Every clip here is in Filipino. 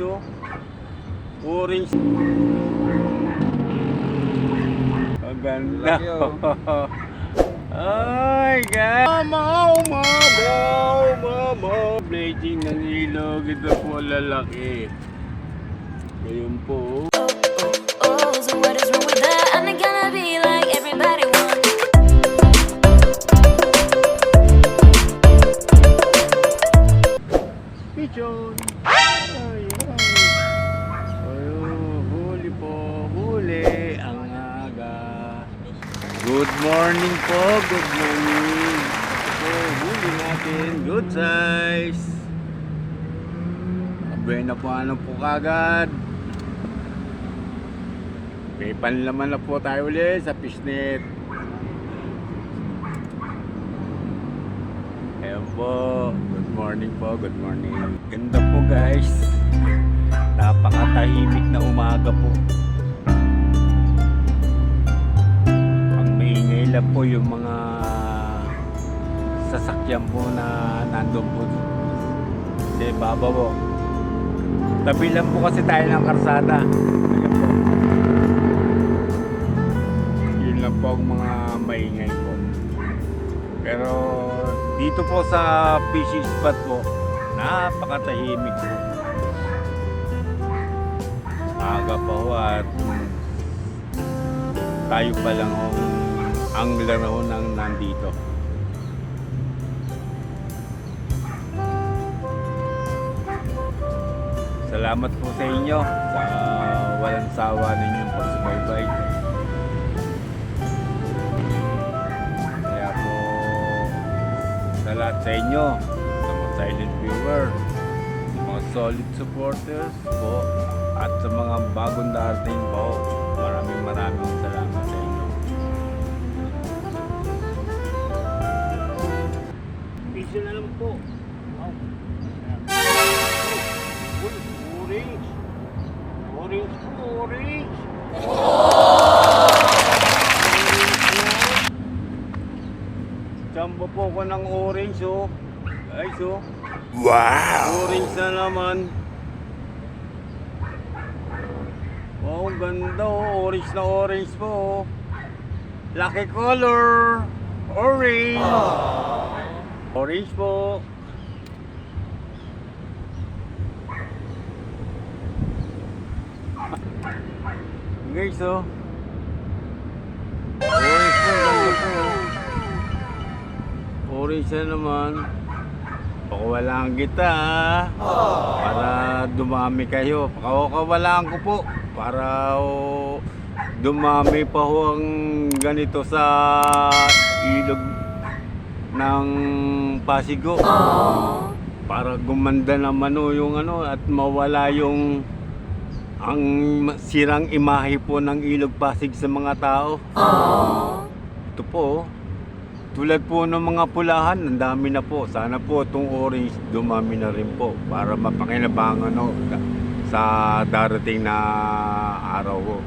oh. Orange. Ang ganda. Laki, oh. Ay, guys. Mama, mama, mama. Blazing ng ilog. Ito po lalaki. Ngayon po. Oh, so what is wrong with that? I'm not gonna be like everybody wants. Pigeon. Good morning po, good morning. Ito huli natin, good size. Abay na po ano po kagad. May panlaman na po tayo ulit sa fishnet. Ayan po. Good morning po. Good morning. Ganda po guys. Napakatahimik na umaga po. Lang po yung mga sasakyan po na nandun po. Sa baba po. Tabi lang po kasi tayo ng karsada. Ayan. Yun lang po ang mga maingay po. Pero dito po sa fishing spot po, napakatahimik po. Aga pa ho at tayo pa lang ang ho nang nandito. Salamat po sa inyo sa walang sawa ninyong pagsubaybay. Kaya po sa lahat sa inyo, sa mga silent viewer, sa mga solid supporters po, at sa mga bagong darating po, maraming maraming salamat Piso na lang po. Wow. Uy, orange. Orange po, orange. Jumbo po ko ng orange oh. Guys oh. Wow! Orange na naman. Wow, ganda oh. Orange na orange po oh. Lucky color. Orange. Orange po. Guys oh. Orange po, ganda po oh. Orange na naman. Kita ah. Para dumami kayo. Pakawalaan ko po. Para oh, dumami pa ho ang ganito sa ilog ng Pasigo. Para gumanda naman oh, yung ano at mawala yung ang sirang imahe po ng ilog Pasig sa mga tao. Ito po, oh. tulad po ng mga pulahan, ang dami na po. Sana po itong orange dumami na rin po para mapakinabangan no, sa darating na araw po.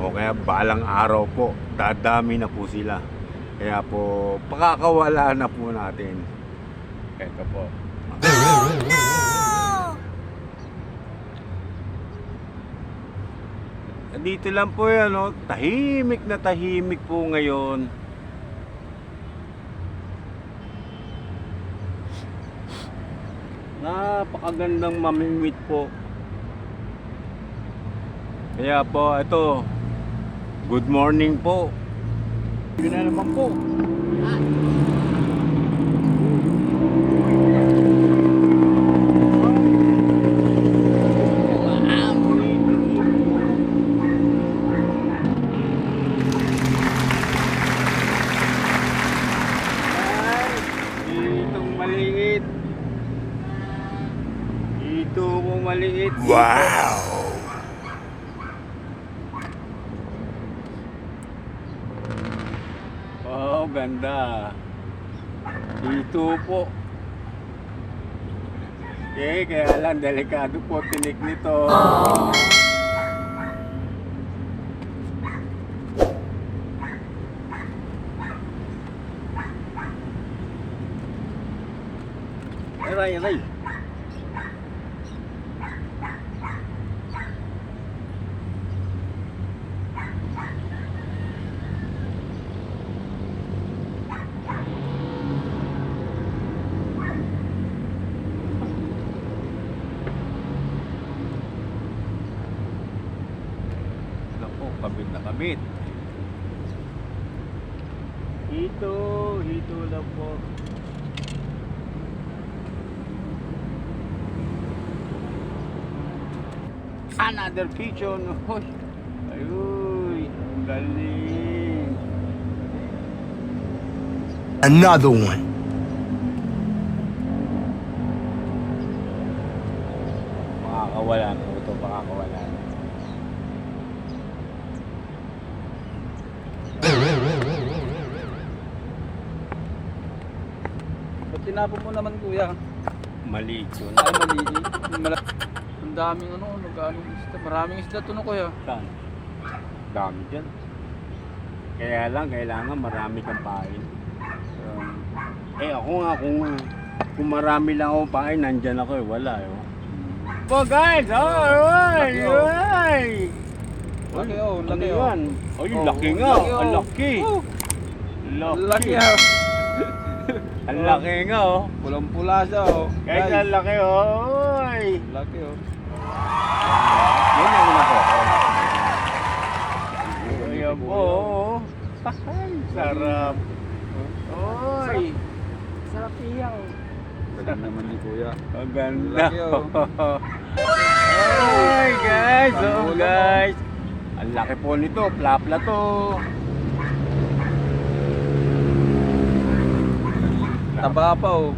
O kaya balang araw po, dadami na po sila. Kaya po, pakakawala na po natin. Ito po. Dito lang po yan, no? tahimik na tahimik po ngayon. Napakagandang mamimit po. Kaya po, ito, good morning po. Yun na naman po. Ganda. Dito po. Eh, kaya lang, delikado po tinik nito. Aray, aray. Kabit na kabit. Hito, hito lang po. Another pigeon. Hoy. Ayuy, ang galing. Another one. Makakawalan po ito, makakawalan. Tinapon mo naman kuya? Maliit yun. Ay mali. Mala- Ang daming ano, nag-ano isda. Maraming isda to no kuya. Saan? Dami dyan. Kaya lang, kailangan marami kang pain. Um, Eh ako nga, kung, kung marami lang ako pain, nandyan ako eh. Wala eh. oh. Po guys! Alright! Laki, oh. Alright! laki oh, Ano laki oh. yan? Ay, Oh, laki nga. laki, oh. Ang laki. Oh, Laki. Laki ah. Ang laki nga oh. Pulang-pula siya oh. Guys, Guys, ang laki oh. Oy! Laki oh. Yan ang. Ayan po. oh. Ay, sarap. Oy! Sarap iyaw. Galing naman ni kuya. Ang ganda. Laki, oh. Ay, guys. Oh, guys. Ang laki po nito. Plapla to. Taba pa oh.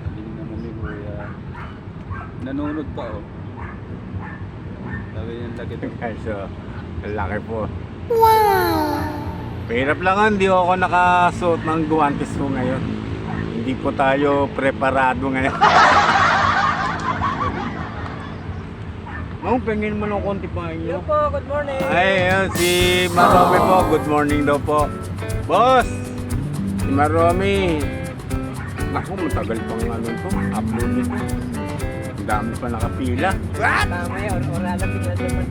Galing naman ni kuya. Nanunod pa oh. Laki yung laki. Guys, oh. Ang laki po. Wow! Mahirap lang nga, hindi ako nakasuot ng guwantes ko ngayon. Hindi po tayo preparado ngayon. Mau, pengin mo ng konti pa inyo. po, good morning. Ay, ayun, si Maromi po. Good morning daw po. Boss! Si Maromi. Naku, matagal pang ano to. Upload nito. Ang dami pa nakapila. Tama yun, wala lang bigla naman.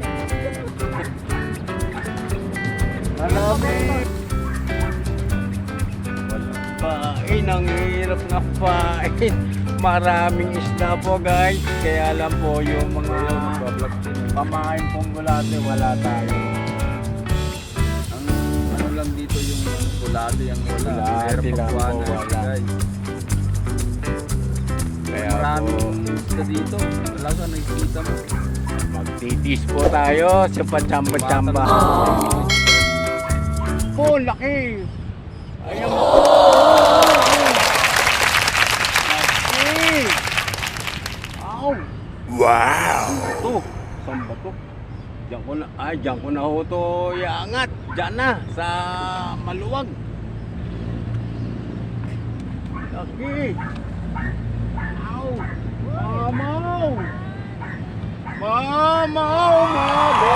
Maromi! Walang pain. Ang hirap na pain. Maraming isda po guys. Kaya lang po yung mga pamain pong gulate wala tayo. Ang ano lang dito yung bulati ang wala. Meron lang po, buwana, wala. guys. Kaya Maraming isda dito. Talaga nakikita mo. magtitis po tayo sa pachamba-chamba. Po, laki! Ayan mo. Laki! Ow! Wow. Ito, saan ba? Diyan ko na, ay, diyan ko na ho to iangat. Diyan na, sa maluwag. Laki! Ow! Mamaw! Mamaw! Mamaw!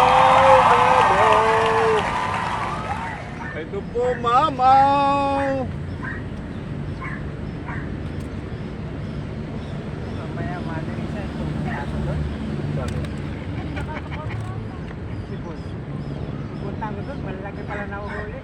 Mamaw! Ito po, mamaw! Mamaya madaling siya ito. May aso doon. Si Boss. Punta ko doon, malalaki pala na uhuli.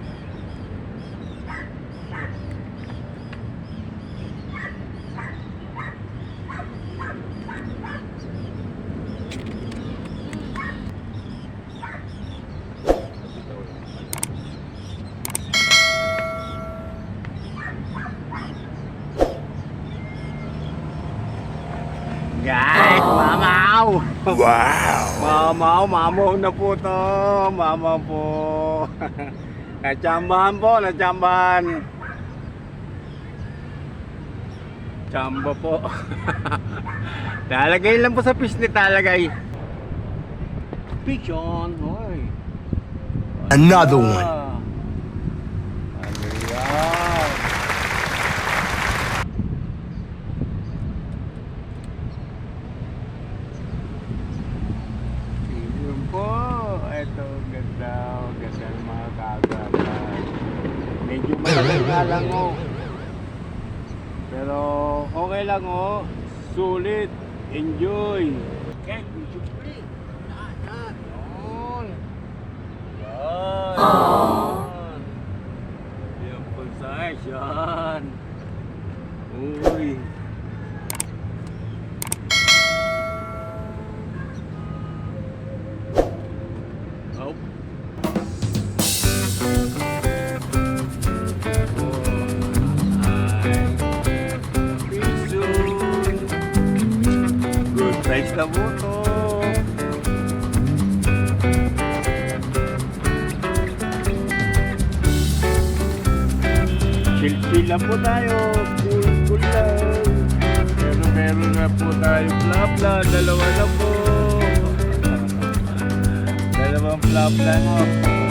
Guys, mamaw! Wow. Mamaw, mamaw na po to. Mamaw po. Natsambahan po, natsambahan. Tsamba po. talagay lang po sa pisnit, talagay. Pigeon, hoy. Another one. Ah. Ano yan? Yun po. Ito, ganda. Ganda ng mga kagatan. Medyo nga lang oh. Pero okay lang oh. Sulit. Enjoy. Okay, medyo. Yan, yan. Yun. Yan po size. Yan. Uy. Labuto. Chill-chill lang po tayo. Cool, cool lang. Pero meron na po tayo bla-bla. Dalawa na po. Dalawang bla-bla na po.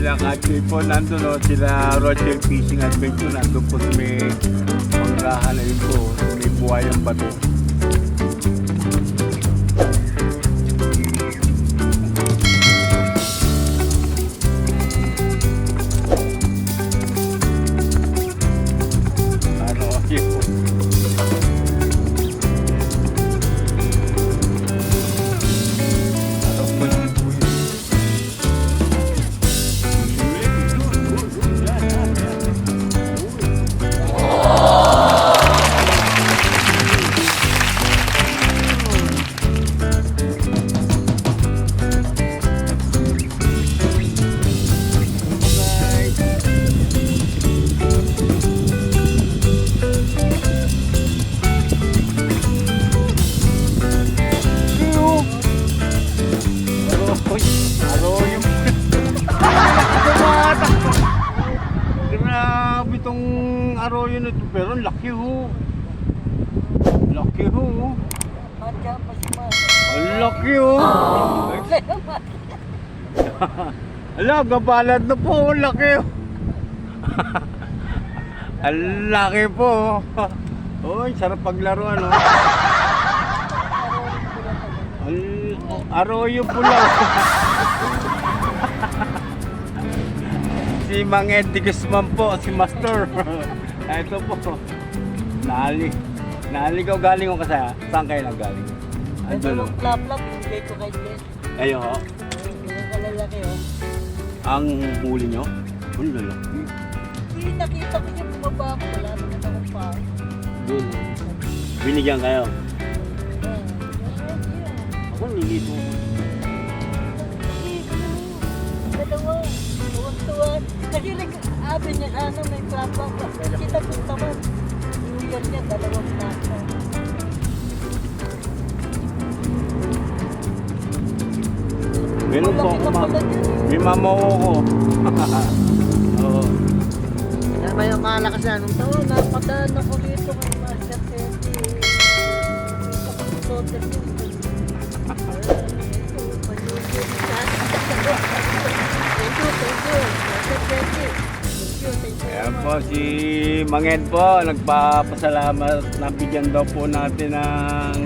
Sila Katri po nandun o, sila Roger Fishing Adventure nandun po sa may panglahan na yun po, may buhayang bato. Na ito. Pero laki ho. Laki ho. Ang laki ho. Ala, gabalad na po. Ang laki ho. Ang laki po. Uy, sarap paglaro ano. Arroyo pula. si Mang Eddie Guzman po, si Master. Ito po. Nali. Naligaw galing ko kasi. Saan kayo nang galing? Ito Andun. yung plap-plap, binigay ko kay Jess. Ayo ho. Yung kalalaki, oh. Ang huli nyo? Ang lalaki. Hindi, nakita ko yung bumaba ako. Wala naman akong pa. Doon. Binigyan kayo. Ah, yan, yan. Ako nilito. Dalawa. Tuwag-tuwa. Kasi nag-abi niya, ano, may plap-plap. Kita ko naman. New Year niya, dalawang plap-plap. Meron po ako na ma. pala yun. May mamawo ko. Oo. Yan ba yung malakas na nung Oo, napadaan ako dito kay Master Teddy. Nakita ko yung. Ah, ito, panusin siya. Thank you, thank you. Master. Ayan po si Manged po, nagpapasalamat na bigyan daw po natin ng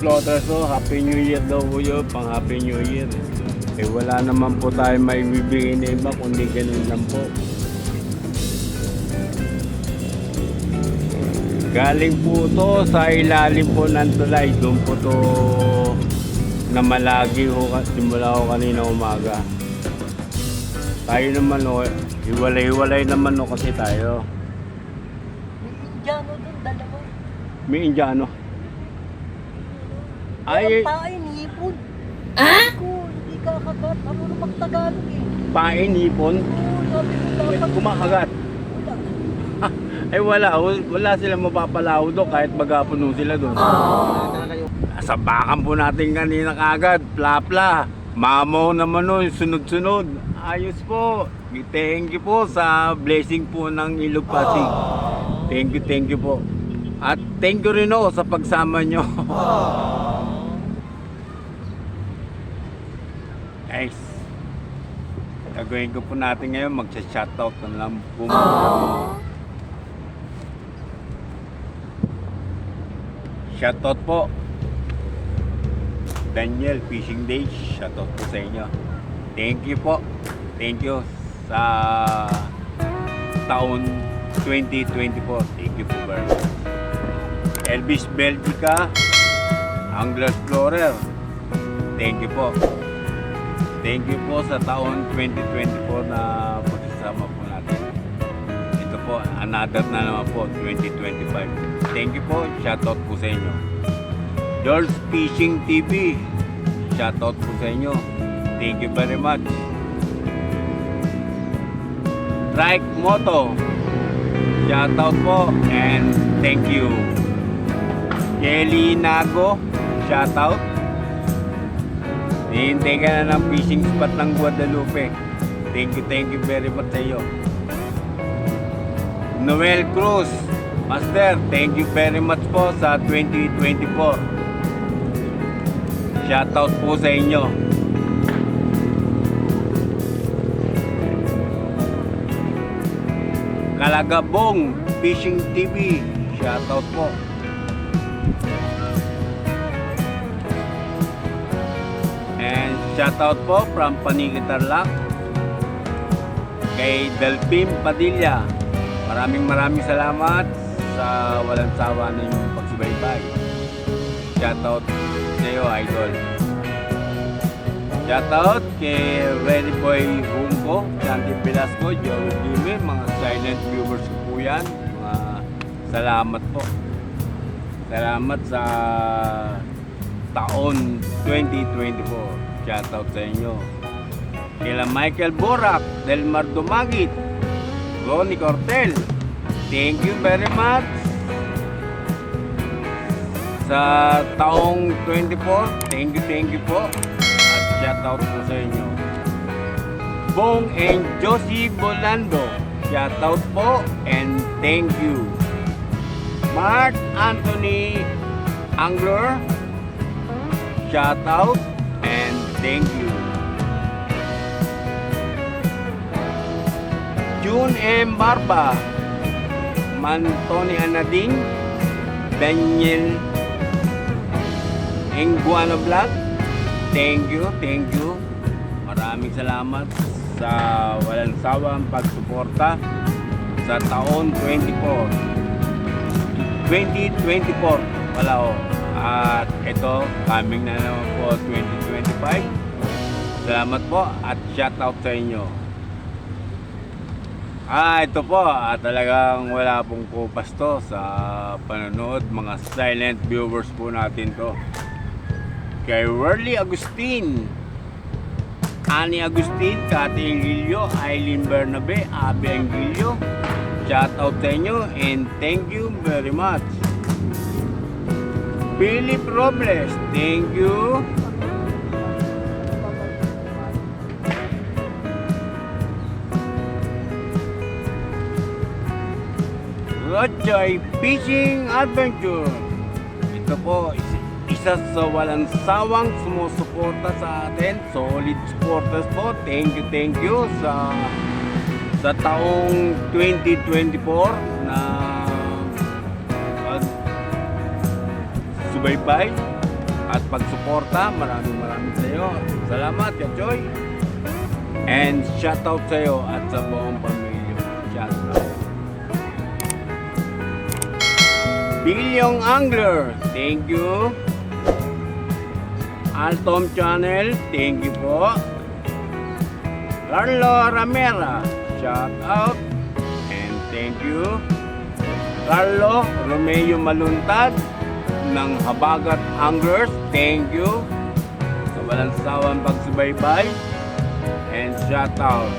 floaters so Happy New Year daw po yun, pang Happy New Year. Eh wala naman po tayo may bibigay na iba kundi ganun lang po. Galing po to sa ilalim po ng tulay, doon po to na malagi ho, simula ko kanina umaga. Tayo naman o, hiwalay-hiwalay naman o kasi tayo. May Indiano dun, dalawa. May Indiano. Ay, Ay, pain, hipon. Ah? hindi kakagat. Ano na magtagalog eh. pain, hipon, Oo, sabi ko dapat. kumakagat. Wala. Ay wala, wala sila mapapalaw doon kahit magapuno sila doon. Sa bakan po natin kanina kagad, plapla. Mamaw naman nun, sunod-sunod. Ayos po. Thank you po sa blessing po ng Ilog Pasig. Thank you, thank you po. At thank you rin ako sa pagsama nyo. Guys, gagawin ko po natin ngayon, magsa-shoutout na lang po. Shoutout po. Daniel Fishing Day, shoutout po sa inyo. Thank you po. Thank you sa taon 2024. Thank you po very. Elvis Belgica, Angler Explorer. Thank you po. Thank you po sa taon 2024 na pagsasama po natin. Ito po, another na naman po, 2025. Thank you po, shoutout po sa inyo. George Fishing TV, shoutout po sa inyo. Thank you very much. Trike Moto, Shoutout po and thank you. Kelly Nago, shoutout. Hihintay ka na ng fishing spot ng Guadalupe. Thank you, thank you very much sa. Noel Cruz, Master, thank you very much po sa 2024. Shoutout po sa inyo. Kalagabong Fishing TV, shoutout po. And shoutout po from Paniki Tarlac kay Delphine Padilla. Maraming maraming salamat sa walang sawa ninyong pagsubaybay. Shoutout sa iyo, idol. Shoutout kay Ready Boy Hunko, Sandy Velasco, Joey Jimmy, mga silent viewers ko po yan. Mga salamat po. Salamat sa taon 2024. Shoutout sa inyo. Kila Michael Borak, Delmar Dumagit, Ronnie Cortel. Thank you very much sa taong 24. Thank you, thank you po. Shoutout po sa inyo. Bong and Josie Bolando. Shoutout po and thank you. Mark Anthony Angler. Shoutout and thank you. June M. Barba. Mantoni Anading. Daniel Enguano Vlog. Thank you, thank you. Maraming salamat sa walang sawang pagsuporta sa taon 24. 2024 wala ho. At ito, coming na naman po 2025. Salamat po at shoutout sa inyo. Ah, ito po, ah, talagang wala pong kupas to sa panonood. Mga silent viewers po natin to. Kay Worley Agustin, Ani Agustin, Kati Angilio, Eileen Bernabe, Abi Angilio. Shout out sa inyo and thank you very much. Philip Robles, thank you. Rojoy Fishing Adventure. Ito po, isa sa walang sawang sumusuporta sa atin. Solid supporters po. Thank you, thank you sa sa taong 2024 na pag subaybay at pagsuporta. Maraming maraming sa iyo. Salamat, Kachoy. And shout out sa iyo at sa buong pamilya. Shout out. Bilyong Angler, thank you. Altom Channel, thank you po. Carlo Ramera, shout out and thank you. Carlo Romeo Maluntad ng Habagat Anglers, thank you. Sa walang sawang pagsubaybay and shout out.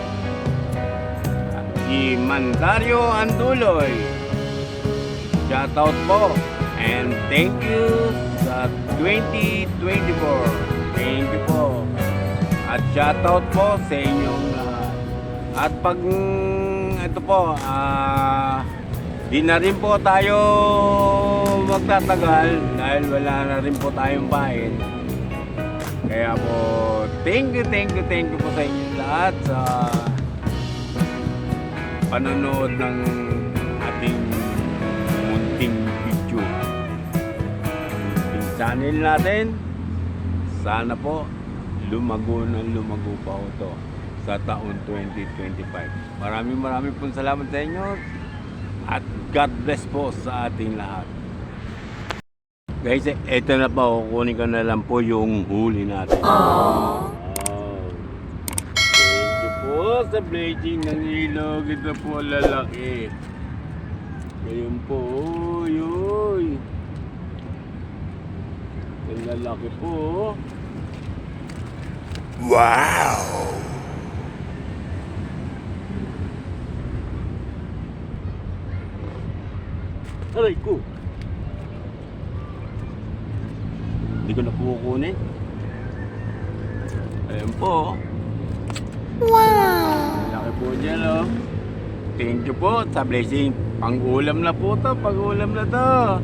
Si Mandario Anduloy, Shoutout po and thank you 2024. Thank you po. At shoutout po sa inyong lahat. At pag ito po, ah di na rin po tayo magtatagal dahil wala na rin po tayong bahin. Kaya po, thank you, thank you, thank you po sa inyo lahat sa panonood ng ating. Munting channel natin. Sana po lumago ng lumago pa ho to sa taon 2025. Maraming maraming po salamat sa inyo at God bless po sa ating lahat. Guys, eto na pa, kukunin ko na lang po yung huli natin. Wow. Thank you po sa blazing ng ilog. Ito po lalaki. Ayun po, uy, uy. Ang lalaki po. Wow. Aray ko. Hindi ko na kukunin. Ayan po. Wow! Laki po dyan, oh. Thank you po sa blessing. Pang-ulam na po to, pang-ulam na to.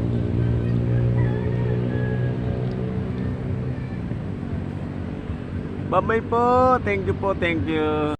Bye-bye po. Thank you po, thank you.